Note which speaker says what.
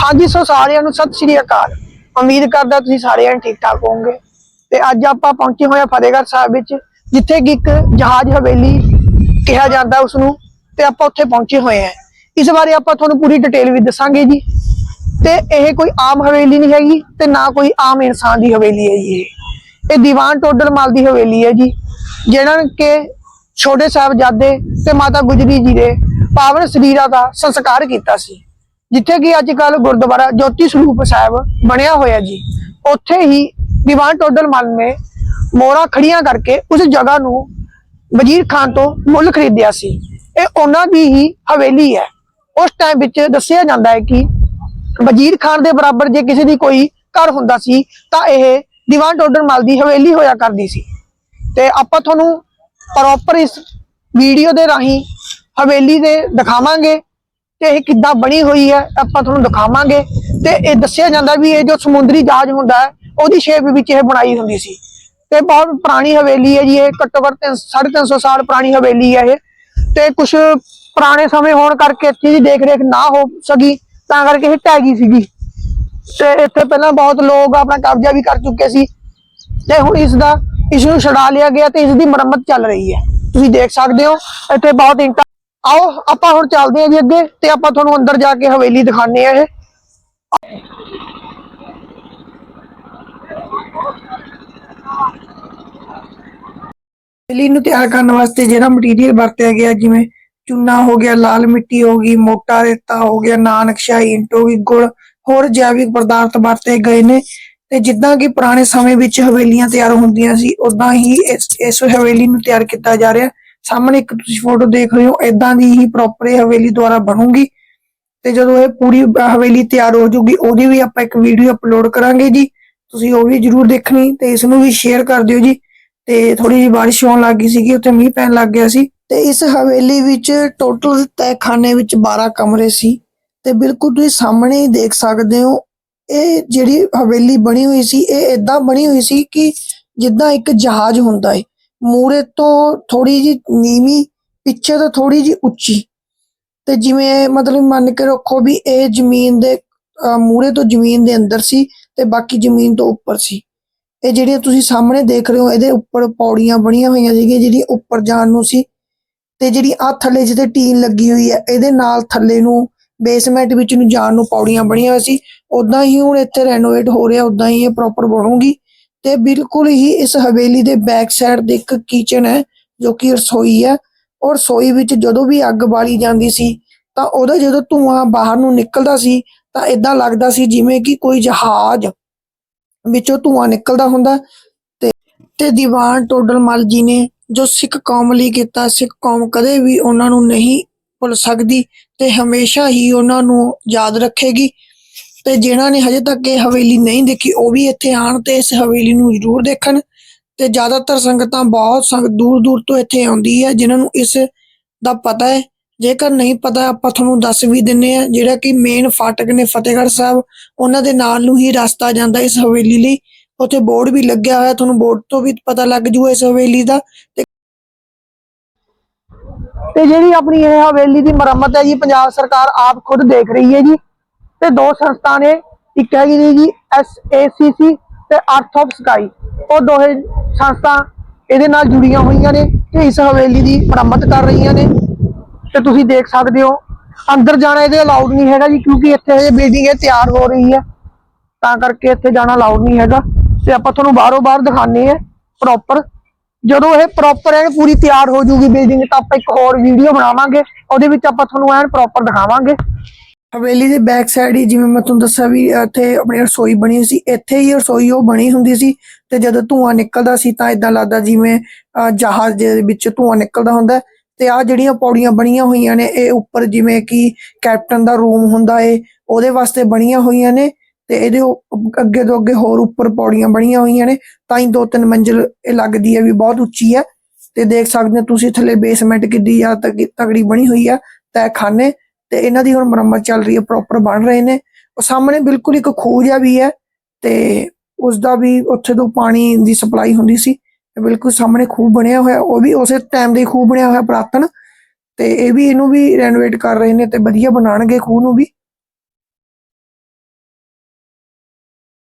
Speaker 1: ਹਾਂਜੀ ਸੋ ਸਾਰਿਆਂ ਨੂੰ ਸਤਿ ਸ਼੍ਰੀ ਅਕਾਲ। ਉਮੀਦ ਕਰਦਾ ਤੁਸੀਂ ਸਾਰੇ ਜਣੇ ਠੀਕ ਠਾਕ ਹੋਵੋਗੇ। ਤੇ ਅੱਜ ਆਪਾਂ ਪਹੁੰਚੇ ਹੋਏ ਹਾਂ ਫਤਿਹਗੜ੍ਹ ਸਾਹਿਬ ਵਿੱਚ, ਜਿੱਥੇ ਕਿ ਇੱਕ ਜਹਾਜ਼ ਹਵੇਲੀ ਕਿਹਾ ਜਾਂਦਾ ਉਸ ਨੂੰ ਤੇ ਆਪਾਂ ਉੱਥੇ ਪਹੁੰਚੇ ਹੋਏ ਹਾਂ। ਇਸ ਬਾਰੇ ਆਪਾਂ ਤੁਹਾਨੂੰ ਪੂਰੀ ਡਿਟੇਲ ਵੀ ਦੱਸਾਂਗੇ ਜੀ। ਤੇ ਇਹ ਕੋਈ ਆਮ ਹਵੇਲੀ ਨਹੀਂ ਹੈਗੀ, ਤੇ ਨਾ ਕੋਈ ਆਮ ਇਨਸਾਨ ਦੀ ਹਵੇਲੀ ਹੈ ਜੀ ਇਹ ਦੀਵਾਨ ਟੋਡਰ ਮਾਲ ਦੀ ਹਵੇਲੀ ਹੈ ਜੀ, ਜਿਹਨਾਂ ਕਿ ਛੋਟੇ ਸਾਹਿਬਜ਼ਾਦੇ ਤੇ ਮਾਤਾ ਗੁਜਰੀ ਜੀ ਦੇ ਪਾਵਨ ਸਰੀਰਾਂ ਦਾ ਸੰਸਕਾਰ ਕੀਤਾ ਸੀ। ਜਿੱਥੇ ਕਿ ਅੱਜ ਕੱਲ ਗੁਰਦੁਆਰਾ ਜੋਤੀ ਸਰੂਪ ਸਾਹਿਬ ਬਣਿਆ ਹੋਇਆ ਜੀ, ਉੱਥੇ ਹੀ ਦੀਵਾਨ ਟੋਡਲ ਮਲ ਨੇ ਮੋਹਰਾਂ ਖੜੀਆਂ ਕਰਕੇ ਉਸ ਜਗ੍ਹਾ ਨੂੰ ਵਜ਼ੀਰ ਖਾਨ ਤੋਂ ਮੁੱਲ ਖਰੀਦਿਆ ਸੀ। ਇਹ ਉਹਨਾਂ ਦੀ ਹੀ ਹਵੇਲੀ ਹੈ। ਉਸ ਟਾਈਮ ਵਿੱਚ ਦੱਸਿਆ ਜਾਂਦਾ ਹੈ ਕਿ ਵਜ਼ੀਰ ਖਾਨ ਦੇ ਬਰਾਬਰ ਜੇ ਕਿਸੇ ਦੀ ਕੋਈ ਘਰ ਹੁੰਦਾ ਸੀ, ਤਾਂ ਇਹ ਦੀਵਾਨ ਟੋਡਲ ਮਲ ਦੀ ਹਵੇਲੀ ਹੋਇਆ ਕਰਦੀ ਸੀ। ਤੇ ਆਪਾਂ ਤੁਹਾਨੂੰ ਪ੍ਰੋਪਰ ਇਸ ਵੀਡੀਓ ਦੇ ਰਾਹੀਂ ਹਵੇਲੀ ਦੇ ਦਿਖਾਵਾਂਗੇ। ਤੇ ਇਹ ਕਿੱਦਾਂ ਬਣੀ ਹੋਈ ਹੈ, ਆਪਾਂ ਤੁਹਾਨੂੰ ਦਿਖਾਵਾਂਗੇ। ਤੇ ਇਹ ਦੱਸਿਆ ਜਾਂਦਾ ਵੀ ਇਹ ਜੋ ਸਮੁੰਦਰੀ ਜਹਾਜ਼ ਹੁੰਦਾ ਹੈ, ਉਹਦੀ ਸ਼ੇਪ ਵਿੱਚ ਇਹ ਬਣਾਈ ਹੁੰਦੀ ਸੀ। ਤੇ ਬਹੁਤ ਪੁਰਾਣੀ ਹਵੇਲੀ ਹੈ ਜੀ, ਇਹ ਘੱਟੋ ਘੱਟ 350 ਸਾਲ ਪੁਰਾਣੀ ਹਵੇਲੀ ਹੈ ਇਹ। ਤੇ ਕੁਝ ਪੁਰਾਣੇ ਸਮੇਂ ਹੋਣ ਕਰਕੇ ਇੱਥੇ ਦੀ ਦੇਖ ਰੇਖ ਨਾ ਹੋ ਸਕੀ, ਤਾਂ ਕਰਕੇ ਇਹ ਢਹਿ ਗਈ ਸੀਗੀ। ਤੇ ਇੱਥੇ ਪਹਿਲਾਂ ਬਹੁਤ ਲੋਕ ਆਪਣਾ ਕਬਜ਼ਾ ਵੀ ਕਰ ਚੁੱਕੇ ਸੀ। ਤੇ ਹੁਣ ਇਸ ਦਾ, ਇਸ ਨੂੰ ਛਡਾ ਲਿਆ ਗਿਆ ਤੇ ਇਸ ਦੀ ਮੁਰੰਮਤ ਚੱਲ ਰਹੀ ਹੈ। ਤੁਸੀਂ ਦੇਖ ਸਕਦੇ ਹੋ, ਇੱਥੇ ਬਹੁਤ ਇੰਟਾ ਆਓ, ਆਪਾਂ ਹੁਣ ਚੱਲਦੇ ਹਾਂ ਜੀ ਅੱਗੇ ਤੇ ਆਪਾਂ ਤੁਹਾਨੂੰ ਅੰਦਰ ਜਾ ਕੇ ਹਵੇਲੀ ਦਿਖਾਣੇ ਆ ਇਹ। ਹਵੇਲੀ ਨੂੰ ਤਿਆਰ ਕਰਨ ਵਾਸਤੇ ਜਿਹੜਾ ਮਟੀਰੀਅਲ ਵਰਤਿਆ ਗਿਆ, ਜਿਵੇਂ ਚੂਨਾ ਹੋ ਗਿਆ, ਲਾਲ ਮਿੱਟੀ ਹੋ ਗਈ, ਮੋਟਾ ਰੇਤਾ ਹੋ ਗਿਆ ਨਾਨਕਸ਼ਾਹੀ ਇੰਟ ਹੋ ਗਈ ਗੁੜ, ਹੋਰ ਜੈਵਿਕ ਪਦਾਰਥ ਵਰਤੇ ਗਏ ਨੇ। ਤੇ ਜਿੱਦਾਂ ਕਿ ਪੁਰਾਣੇ ਸਮੇਂ ਵਿੱਚ ਹਵੇਲੀਆਂ ਤਿਆਰ ਹੁੰਦੀਆਂ ਸੀ ਉਦਾਂ ਹੀ ਇਸ ਇਸ ਹਵੇਲੀ ਨੂੰ ਤਿਆਰ ਕੀਤਾ ਜਾ ਰਿਹਾ। ਸਾਹਮਣੇ ਇੱਕ ਤੁਸੀਂ ਫੋਟੋ ਦੇਖ ਰਹੇ ਹੋ ਇਦਾਂ ਦੀ ਹੀ ਪ੍ਰੋਪਰ ਇਹ ਹਵੇਲੀ ਦੁਆਰਾ ਬਣੂਗੀ ਤੇ ਜਦੋਂ ਇਹ ਪੂਰੀ ਹਵੇਲੀ ਤਿਆਰ ਹੋ ਜੂਗੀ, ਉਹਦੀ ਵੀ ਆਪਾਂ ਇੱਕ ਵੀਡੀਓ ਅਪਲੋਡ ਕਰਾਂਗੇ ਜੀ। ਤੁਸੀਂ ਉਹ ਵੀ ਜਰੂਰ ਦੇਖਣੀ ਤੇ ਇਸ ਨੂੰ ਵੀ ਸ਼ੇਅਰ ਕਰ ਦਿਓ ਜੀ। ਤੇ ਥੋੜੀ ਜਿਹੀ ਬਾਰਿਸ਼ ਹੋਣ ਲੱਗ ਗਈ ਸੀਗੀ, ਉੱਥੇ ਮੀਂਹ ਪੈਣ ਲੱਗ ਗਿਆ ਸੀ। ਤੇ ਇਸ ਹਵੇਲੀ ਵਿੱਚ ਟੋਟਲ ਤਹਿਖਾਨੇ ਵਿੱਚ 12 ਕਮਰੇ ਸੀ। ਤੇ ਬਿਲਕੁਲ ਤੁਸੀਂ ਸਾਹਮਣੇ ਹੀ ਦੇਖ ਸਕਦੇ ਹੋ, ਇਹ ਜਿਹੜੀ ਹਵੇਲੀ ਬਣੀ ਹੋਈ ਸੀ, ਇਹ ਇਦਾਂ ਬਣੀ ਹੋਈ ਸੀ ਕਿ ਜਿੱਦਾਂ ਇੱਕ ਜਹਾਜ਼ ਹੁੰਦਾ ਏ। ਮੂਰੇ ਤੋਂ ਥੋੜੀ ਜੀ ਨੀਵੀਂ, ਪਿੱਛੇ ਤੋਂ ਥੋੜੀ ਜੀ ਉੱਚੀ। ਤੇ ਜਿਵੇਂ ਮਤਲਬ ਮੰਨ ਕੇ ਰੱਖੋ ਵੀ ਇਹ ਜ਼ਮੀਨ ਦੇ ਮੂਰੇ ਤੋਂ ਜ਼ਮੀਨ ਦੇ ਅੰਦਰ ਸੀ ਤੇ ਬਾਕੀ ਜ਼ਮੀਨ ਤੋਂ ਉੱਪਰ ਸੀ। ਇਹ ਜਿਹੜੀਆਂ ਤੁਸੀਂ ਸਾਹਮਣੇ ਦੇਖ ਰਹੇ ਹੋ, ਇਹਦੇ ਉੱਪਰ ਪੌੜੀਆਂ ਬਣੀਆਂ ਹੋਈਆਂ ਸੀਗੀਆਂ ਜਿਹੜੀ ਉੱਪਰ ਜਾਣ ਨੂੰ ਸੀ। ਤੇ ਜਿਹੜੀ ਆ ਥੱਲੇ ਜਿੱਥੇ ਟੀਨ ਲੱਗੀ ਹੋਈ ਹੈ, ਇਹਦੇ ਨਾਲ ਥੱਲੇ ਨੂੰ ਬੇਸਮੈਂਟ ਵਿੱਚ ਨੂੰ ਜਾਣ ਨੂੰ ਪੌੜੀਆਂ ਬਣੀਆਂ ਹੋਈਆਂ ਸੀ। ਉਦਾਂ ਹੀ ਹੁਣ ਇੱਥੇ ਰੈਨੋਵੇਟ ਹੋ ਰਿਹਾ ਉਦਾਂ ਹੀ ਇਹ ਪ੍ਰੋਪਰ ਬਣੂਗੀ। ਤੇ ਬਿਲਕੁਲ ਹੀ ਇਸ ਹਵੇਲੀ ਦੇ ਬੈਕ ਸਾਈਡ ਦੇ ਇੱਕ ਕਿਚਨ ਹੈ, ਜੋ ਕਿ ਰਸੋਈ ਹੈ। ਔਰ ਰਸੋਈ ਵਿੱਚ ਜਦੋਂ ਵੀ ਅੱਗ ਬਾਲੀ ਜਾਂਦੀ ਸੀ, ਤਾਂ ਉਹਦਾ ਜਦੋਂ ਧੂਆਂ ਬਾਹਰ ਨੂੰ ਨਿਕਲਦਾ ਸੀ, ਤਾਂ ਇਦਾਂ ਲੱਗਦਾ ਸੀ ਜਿਵੇਂ ਕਿ ਕੋਈ ਜਹਾਜ਼ ਵਿੱਚੋਂ ਧੂਆਂ ਨਿਕਲਦਾ ਹੁੰਦਾ। ਤੇ ਤੇ ਦੀਵਾਨ ਟੋਡਰ ਮਲ ਜੀ ਨੇ ਜੋ ਸਿੱਖ ਕੌਮ ਲਈ ਕੀਤਾ, ਸਿੱਖ ਕੌਮ ਕਦੇ ਵੀ ਉਹਨਾਂ ਨੂੰ ਨਹੀਂ ਭੁੱਲ ਸਕਦੀ ਤੇ ਹਮੇਸ਼ਾ ਹੀ ਉਹਨਾਂ ਨੂੰ ਯਾਦ ਰੱਖੇਗੀ। ਤੇ ਜਿਨ੍ਹਾਂ ਨੇ ਹਜੇ ਤੱਕ ਇਹ ਹਵੇਲੀ ਨਹੀਂ ਦੇਖੀ, ਉਹ ਵੀ ਇੱਥੇ ਆਣ ਤੇ ਇਸ ਹਵੇਲੀ ਨੂੰ ਜ਼ਰੂਰ ਦੇਖਣ। ਤੇ ਜ਼ਿਆਦਾਤਰ ਸੰਗਤਾਂ ਬਹੁਤ ਸੰਗਤ ਦੂਰ ਦੂਰ ਤੋਂ ਇੱਥੇ ਆਉਂਦੀ ਹੈ, ਜਿਨ੍ਹਾਂ ਨੂੰ ਇਸ ਦਾ ਪਤਾ ਹੈ। ਜੇਕਰ ਨਹੀਂ ਪਤਾ, ਆਪਾਂ ਤੁਹਾਨੂੰ ਦੱਸ ਵੀ ਦਿੰਨੇ ਆ ਜਿਹੜਾ ਕਿ ਮੇਨ ਫਾਟਕ ਨੇ ਫਤਿਹਗੜ੍ਹ ਸਾਹਿਬ, ਉਹਨਾਂ ਦੇ ਨਾਲ ਨੂੰ ਹੀ ਰਸਤਾ ਜਾਂਦਾ ਇਸ ਹਵੇਲੀ ਲਈ। ਉੱਥੇ ਬੋਰਡ ਵੀ ਲੱਗਿਆ ਹੋਇਆ, ਤੁਹਾਨੂੰ ਬੋਰਡ ਤੋਂ ਵੀ ਪਤਾ ਲੱਗ ਜੂਗਾ ਇਸ ਹਵੇਲੀ ਦਾ। ਤੇ ਜਿਹੜੀ ਆਪਣੀ ਇਹ ਹਵੇਲੀ ਦੀ ਮੁਰੰਮਤ ਹੈ ਜੀ, ਪੰਜਾਬ ਸਰਕਾਰ ਆਪ ਖੁਦ ਦੇਖ ਰਹੀ ਹੈ ਜੀ। ਤੇ ਦੋ ਸੰਸਥਾ ਨੇ, ਇੱਕ ਹੈਗੀ ਨੇ ਜੀ ਐਸਏਸੀਸੀ ਤੇ ਅਰਥ ਆਫ ਸਕਾਈ ਉਹ ਦੋਹੇ ਸੰਸਥਾ ਇਹਦੇ ਨਾਲ ਜੁੜੀਆਂ ਹੋਈਆਂ ਨੇ ਤੇ ਇਸ ਹਵੇਲੀ ਦੀ ਮੁਰੰਮਤ ਕਰ ਰਹੀਆਂ ਨੇ। ਤੇ ਤੁਸੀਂ ਦੇਖ ਸਕਦੇ ਹੋ, ਅੰਦਰ ਜਾਣਾ ਇਹਦੇ ਅਲਾਉਡ ਨਹੀਂ ਹੈਗਾ ਜੀ, ਕਿਉਂਕਿ ਇੱਥੇ ਇਹ ਬਿਲਡਿੰਗ ਇਹ ਤਿਆਰ ਹੋ ਰਹੀ ਹੈ। ਤਾਂ ਕਰਕੇ ਇੱਥੇ ਜਾਣਾ ਅਲਾਉਡ ਨਹੀਂ ਹੈਗਾ। ਤੇ ਆਪਾਂ ਤੁਹਾਨੂੰ ਬਾਹਰੋਂ ਬਾਹਰ ਦਿਖਾਣੇ ਆ ਪ੍ਰੋਪਰ ਜਦੋਂ ਇਹ ਪ੍ਰੋਪਰ ਐਨ ਪੂਰੀ ਤਿਆਰ ਹੋ ਜੂਗੀ ਬਿਲਡਿੰਗ ਤਾਂ ਆਪਾਂ ਇੱਕ ਹੋਰ ਵੀਡੀਓ ਬਣਾਵਾਂਗੇ। ਉਹਦੇ ਵਿੱਚ ਆਪਾਂ ਤੁਹਾਨੂੰ ਐਨ ਪ੍ਰੋਪਰ ਦਿਖਾਵਾਂਗੇ। ਹਵੇਲੀ ਦੇ ਬੈਕ ਸਾਈਡ ਹੀ ਜਿਵੇਂ ਮੈਂ ਤੁਹਾਨੂੰ ਦੱਸਿਆ ਵੀ ਇੱਥੇ ਆਪਣੀ ਰਸੋਈ ਬਣੀ ਸੀ, ਇੱਥੇ ਹੀ ਰਸੋਈ ਉਹ ਬਣੀ ਹੁੰਦੀ ਸੀ ਤੇ ਜਦੋਂ ਧੂਆਂ ਨਿਕਲਦਾ ਸੀ ਤਾਂ ਇਦਾਂ ਲੱਗਦਾ ਜਿਵੇਂ ਜਹਾਜ਼ ਦੇ ਵਿੱਚ ਧੂਆਂ ਨਿਕਲਦਾ ਹੁੰਦਾ ਤੇ ਆ ਜਿਹੜੀਆਂ ਪੌੜੀਆਂ ਬਣੀਆਂ ਹੋਈਆਂ ਨੇ, ਇਹ ਉੱਪਰ ਜਿਵੇਂ ਕਿ ਕੈਪਟਨ ਦਾ ਰੂਮ ਹੁੰਦਾ ਏ, ਉਹਦੇ ਵਾਸਤੇ ਬਣੀਆਂ ਹੋਈਆਂ ਨੇ ਤੇ ਇਹਦੇ ਅੱਗੇ ਤੋਂ ਅੱਗੇ ਹੋਰ ਉੱਪਰ ਪੌੜੀਆਂ ਬਣੀਆਂ ਹੋਈਆਂ ਨੇ, ਤਾਂ ਹੀ ਦੋ ਤਿੰਨ ਮੰਜ਼ਿਲ ਇਹ ਲੱਗਦੀ ਹੈ ਵੀ ਬਹੁਤ ਉੱਚੀ ਹੈ ਤੇ ਦੇਖ ਸਕਦੇ ਹੋ ਤੁਸੀਂ ਥੱਲੇ ਬੇਸਮੈਂਟ ਕਿੱਡੀ ਜ਼ਿਆਦਾ ਤਗ- ਤਗੜੀ ਬਣੀ ਹੋਈ ਆ ਤਹਿਖਾਨੇ ਤੇ ਇਹਨਾਂ ਦੀ ਹੁਣ ਮੁਰੰਮਤ ਚੱਲ ਰਹੀ ਹੈ ਪ੍ਰੋਪਰ ਬਣ ਰਹੇ ਨੇ। ਉਹ ਸਾਹਮਣੇ ਬਿਲਕੁਲ ਇੱਕ ਖੂਹ ਜਿਹਾ ਵੀ ਹੈ ਤੇ ਉਸ ਦਾ ਵੀ ਉੱਥੇ ਤੋਂ ਪਾਣੀ ਦੀ ਸਪਲਾਈ ਹੁੰਦੀ ਸੀ। ਬਿਲਕੁਲ ਸਾਹਮਣੇ ਖੂਹ ਬਣਿਆ ਹੋਇਆ, ਉਹ ਵੀ ਉਸੇ ਟਾਈਮ ਦੇ ਖੂਹ ਬਣਿਆ ਹੋਇਆ ਪੁਰਾਤਨ। ਤੇ ਇਹ ਵੀ ਇਹਨੂੰ ਵੀ ਰੈਨੋਵੇਟ ਕਰ ਰਹੇ ਨੇ ਤੇ ਵਧੀਆ ਬਣਾਉਣਗੇ ਖੂਹ ਨੂੰ ਵੀ।